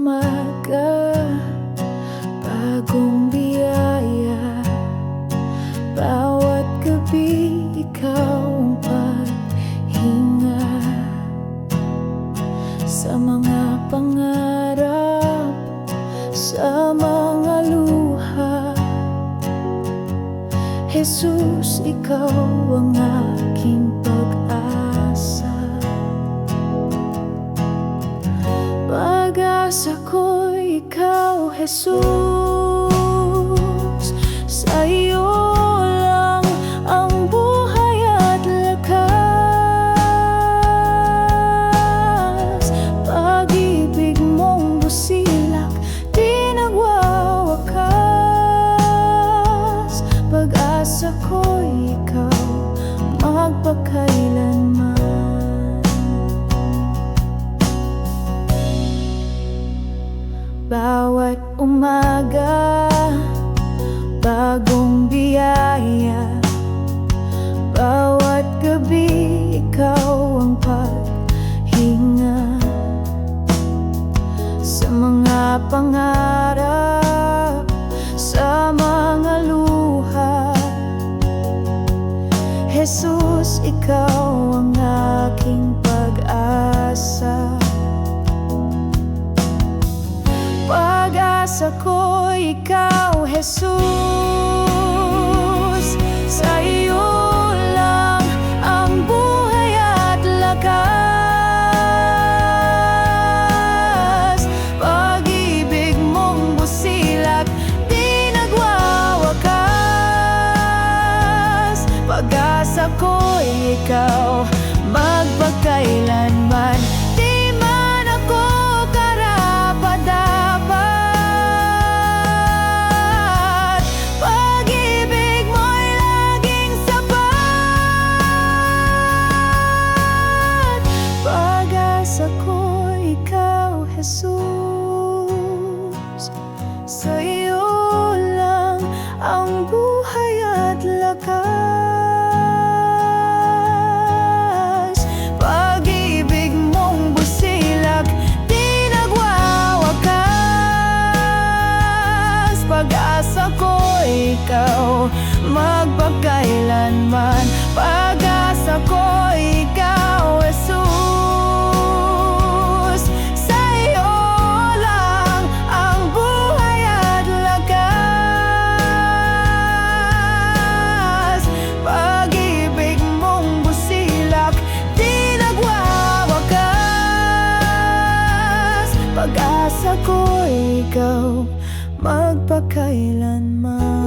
umaga Bagong biyaya. Bawat gabi ikaw ang paghinga. Sa mga pangarap Sa mga luha. Jesus, ikaw ang aking pag Pag-asa ikaw, Jesus umaga, bagong biyaya. Bawat gabi, ikaw ang paghinga. Sa mga pangarap, sa mga luha. Jesus, ikaw ang aking pag-asa Pag-asa ko, ikaw, Jesus. Sa iyo lang ang buhay at lakas. Pag-ibig mong busilak, di nagwawakas. Pag-asa ko, ikaw, magpakailanman ang buhay at lakas. Pag-ibig mong busilak, di nagwawakas. Pag-asa ko, ikaw, magpakailanman Pag-asa ko, ikaw, magpakailanman